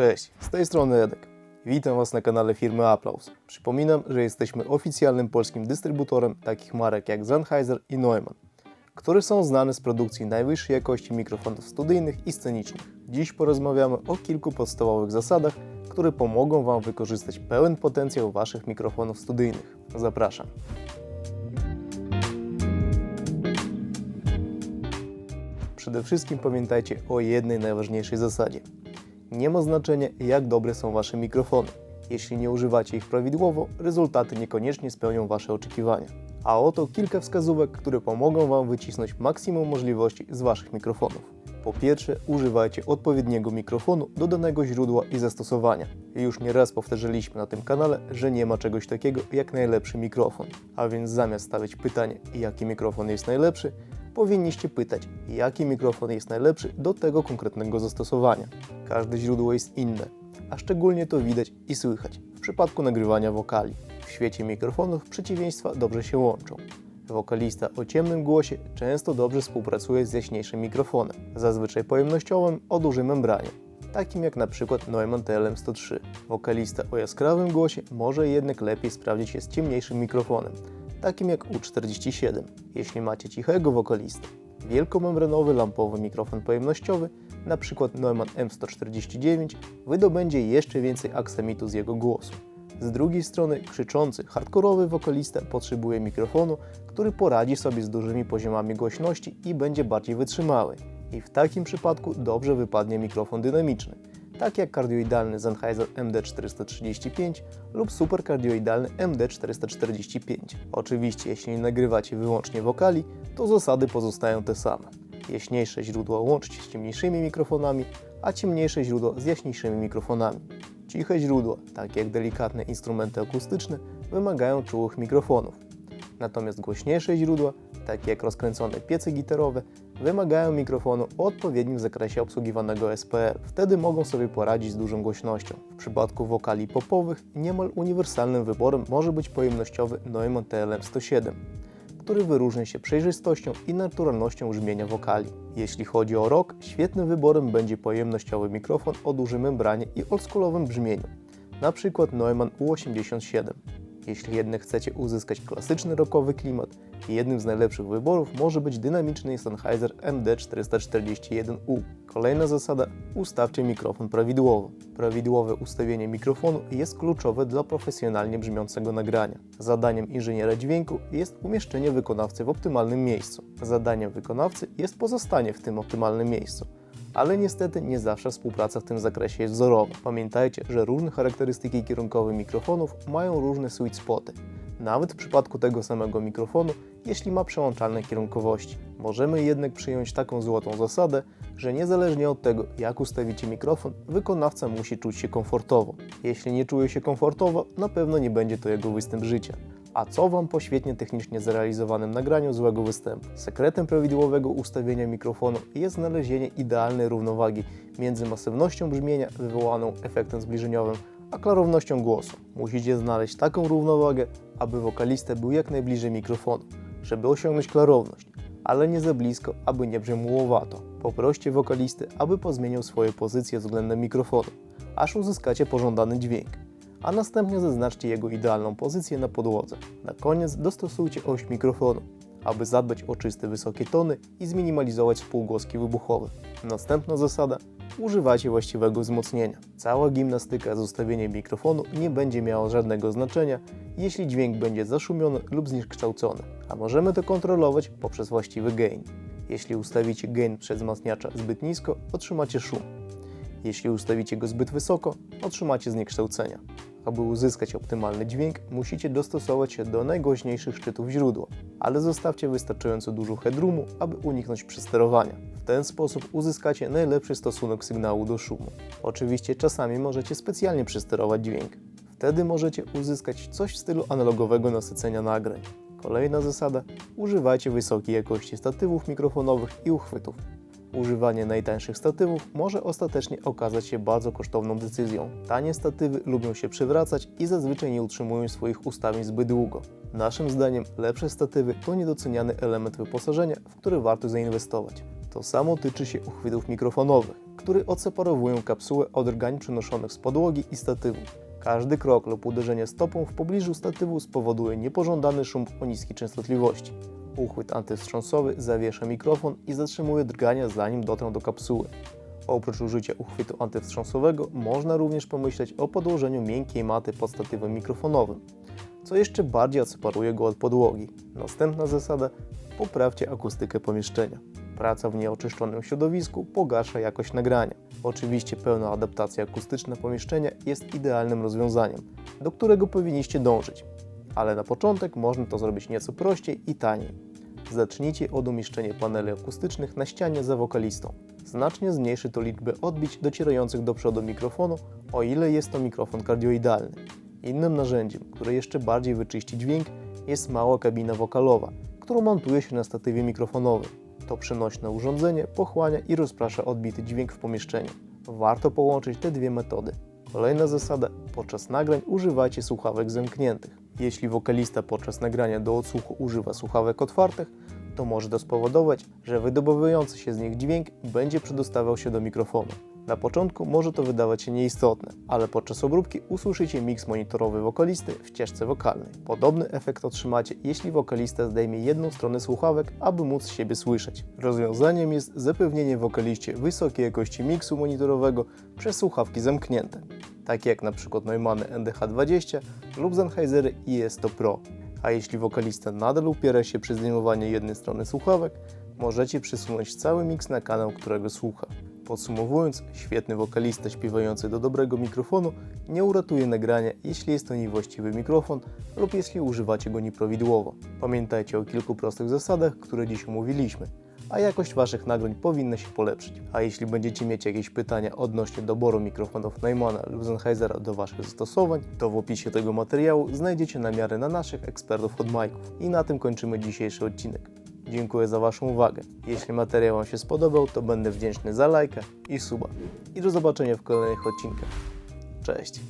Cześć, z tej strony Edek. Witam Was na kanale firmy Applaus. Przypominam, że jesteśmy oficjalnym polskim dystrybutorem takich marek jak Sennheiser i Neumann, które są znane z produkcji najwyższej jakości mikrofonów studyjnych i scenicznych. Dziś porozmawiamy o kilku podstawowych zasadach, które pomogą Wam wykorzystać pełen potencjał Waszych mikrofonów studyjnych. Zapraszam. Przede wszystkim pamiętajcie o jednej najważniejszej zasadzie. Nie ma znaczenia, jak dobre są Wasze mikrofony. Jeśli nie używacie ich prawidłowo, rezultaty niekoniecznie spełnią Wasze oczekiwania. A oto kilka wskazówek, które pomogą Wam wycisnąć maksimum możliwości z Waszych mikrofonów. Po pierwsze, używajcie odpowiedniego mikrofonu do danego źródła i zastosowania. Już nieraz powtarzaliśmy na tym kanale, że nie ma czegoś takiego jak najlepszy mikrofon. A więc zamiast stawiać pytanie, jaki mikrofon jest najlepszy, powinniście pytać, jaki mikrofon jest najlepszy do tego konkretnego zastosowania. Każde źródło jest inne, a szczególnie to widać i słychać w przypadku nagrywania wokali. W świecie mikrofonów przeciwieństwa dobrze się łączą. Wokalista o ciemnym głosie często dobrze współpracuje z jaśniejszym mikrofonem, zazwyczaj pojemnościowym o dużej membranie, takim jak przykład Neumann TLM-103. Wokalista o jaskrawym głosie może jednak lepiej sprawdzić się z ciemniejszym mikrofonem, takim jak U47. Jeśli macie cichego wokalistę, wielkomembranowy lampowy mikrofon pojemnościowy, np. Neumann M149, wydobędzie jeszcze więcej aksamitu z jego głosu. Z drugiej strony krzyczący, hardkorowy wokalista potrzebuje mikrofonu, który poradzi sobie z dużymi poziomami głośności i będzie bardziej wytrzymały. I w takim przypadku dobrze wypadnie mikrofon dynamiczny, tak jak kardioidalny Sennheiser MD435 lub superkardioidalny MD445. Oczywiście, jeśli nagrywacie wyłącznie wokali, to zasady pozostają te same. Jaśniejsze źródło łączcie z ciemniejszymi mikrofonami, a ciemniejsze źródło z jaśniejszymi mikrofonami. Ciche źródła, takie jak delikatne instrumenty akustyczne, wymagają czułych mikrofonów. Natomiast głośniejsze źródła, takie jak rozkręcone piece gitarowe, wymagają mikrofonu odpowiednim zakresie obsługiwanego SPR. Wtedy mogą sobie poradzić z dużą głośnością. W przypadku wokali popowych niemal uniwersalnym wyborem może być pojemnościowy Neumann TLM-107 który wyróżnia się przejrzystością i naturalnością brzmienia wokali. Jeśli chodzi o rock, świetnym wyborem będzie pojemnościowy mikrofon o dużej membranie i oldschoolowym brzmieniu, np. Neumann U87. Jeśli jednak chcecie uzyskać klasyczny rockowy klimat, jednym z najlepszych wyborów może być dynamiczny Sennheiser MD441U. Kolejna zasada: ustawcie mikrofon prawidłowo. Prawidłowe ustawienie mikrofonu jest kluczowe dla profesjonalnie brzmiącego nagrania. Zadaniem inżyniera dźwięku jest umieszczenie wykonawcy w optymalnym miejscu. Zadaniem wykonawcy jest pozostanie w tym optymalnym miejscu ale niestety nie zawsze współpraca w tym zakresie jest wzorowa. Pamiętajcie, że różne charakterystyki kierunkowe mikrofonów mają różne sweet spoty. Nawet w przypadku tego samego mikrofonu, jeśli ma przełączalne kierunkowości. Możemy jednak przyjąć taką złotą zasadę, że niezależnie od tego, jak ustawicie mikrofon, wykonawca musi czuć się komfortowo. Jeśli nie czuje się komfortowo, na pewno nie będzie to jego występ życia. A co Wam po świetnie technicznie zrealizowanym nagraniu złego występu? Sekretem prawidłowego ustawienia mikrofonu jest znalezienie idealnej równowagi między masywnością brzmienia wywołaną efektem zbliżeniowym, a klarownością głosu. Musicie znaleźć taką równowagę, aby wokalista był jak najbliżej mikrofonu, żeby osiągnąć klarowność, ale nie za blisko, aby nie brzmiał mułowato. Poproście wokalistę, aby pozmieniał swoje pozycje względem mikrofonu, aż uzyskacie pożądany dźwięk a następnie zaznaczcie jego idealną pozycję na podłodze. Na koniec dostosujcie oś mikrofonu, aby zadbać o czyste wysokie tony i zminimalizować współgłoski wybuchowe. Następna zasada używajcie właściwego wzmocnienia. Cała gimnastyka z ustawieniem mikrofonu nie będzie miała żadnego znaczenia, jeśli dźwięk będzie zaszumiony lub zniekształcony, a możemy to kontrolować poprzez właściwy gain. Jeśli ustawicie gain przedwzmacniacza zbyt nisko, otrzymacie szum. Jeśli ustawicie go zbyt wysoko, otrzymacie zniekształcenia. Aby uzyskać optymalny dźwięk, musicie dostosować się do najgłośniejszych szczytów źródła, ale zostawcie wystarczająco dużo headroomu, aby uniknąć przesterowania. W ten sposób uzyskacie najlepszy stosunek sygnału do szumu. Oczywiście czasami możecie specjalnie przesterować dźwięk. Wtedy możecie uzyskać coś w stylu analogowego nasycenia nagrań. Kolejna zasada: używajcie wysokiej jakości statywów mikrofonowych i uchwytów. Używanie najtańszych statywów może ostatecznie okazać się bardzo kosztowną decyzją. Tanie statywy lubią się przewracać i zazwyczaj nie utrzymują swoich ustawień zbyt długo. Naszym zdaniem lepsze statywy to niedoceniany element wyposażenia, w który warto zainwestować. To samo tyczy się uchwytów mikrofonowych. które odseparowują kapsułę od rgań przenoszonych z podłogi i statywu. Każdy krok lub uderzenie stopą w pobliżu statywu spowoduje niepożądany szum o niskiej częstotliwości. Uchwyt antywstrząsowy zawiesza mikrofon i zatrzymuje drgania zanim dotrą do kapsuły. Oprócz użycia uchwytu antywstrząsowego można również pomyśleć o podłożeniu miękkiej maty pod statywem mikrofonowym, co jeszcze bardziej odseparuje go od podłogi. Następna zasada poprawcie akustykę pomieszczenia. Praca w nieoczyszczonym środowisku pogarsza jakość nagrania. Oczywiście pełna adaptacja akustyczna pomieszczenia jest idealnym rozwiązaniem, do którego powinniście dążyć, ale na początek można to zrobić nieco prościej i taniej. Zacznijcie od umieszczenia paneli akustycznych na ścianie za wokalistą. Znacznie zmniejszy to liczbę odbić docierających do przodu mikrofonu, o ile jest to mikrofon kardioidalny. Innym narzędziem, które jeszcze bardziej wyczyści dźwięk, jest mała kabina wokalowa, którą montuje się na statywie mikrofonowym. To przenośne urządzenie pochłania i rozprasza odbity dźwięk w pomieszczeniu. Warto połączyć te dwie metody. Kolejna zasada: podczas nagrań używajcie słuchawek zamkniętych. Jeśli wokalista podczas nagrania do odsłuchu używa słuchawek otwartych, to może to spowodować, że wydobywający się z nich dźwięk będzie przedostawał się do mikrofonu. Na początku może to wydawać się nieistotne, ale podczas obróbki usłyszycie miks monitorowy wokalisty w ścieżce wokalnej. Podobny efekt otrzymacie, jeśli wokalista zdejmie jedną stronę słuchawek, aby móc siebie słyszeć. Rozwiązaniem jest zapewnienie wokaliście wysokiej jakości miksu monitorowego przez słuchawki zamknięte, takie jak np. Neumanny NDH20 lub Sennheisery IS100 Pro. A jeśli wokalista nadal upiera się przy zdejmowaniu jednej strony słuchawek, możecie przesunąć cały miks na kanał, którego słucha. Podsumowując, świetny wokalista śpiewający do dobrego mikrofonu nie uratuje nagrania, jeśli jest to niewłaściwy mikrofon lub jeśli używacie go nieprawidłowo. Pamiętajcie o kilku prostych zasadach, które dziś omówiliśmy, a jakość Waszych nagrań powinna się polepszyć. A jeśli będziecie mieć jakieś pytania odnośnie doboru mikrofonów Neumana lub Sennheisera do Waszych zastosowań, to w opisie tego materiału znajdziecie namiary na naszych ekspertów od majków. I na tym kończymy dzisiejszy odcinek. Dziękuję za Waszą uwagę. Jeśli materiał Wam się spodobał, to będę wdzięczny za lajka i suba. I do zobaczenia w kolejnych odcinkach. Cześć!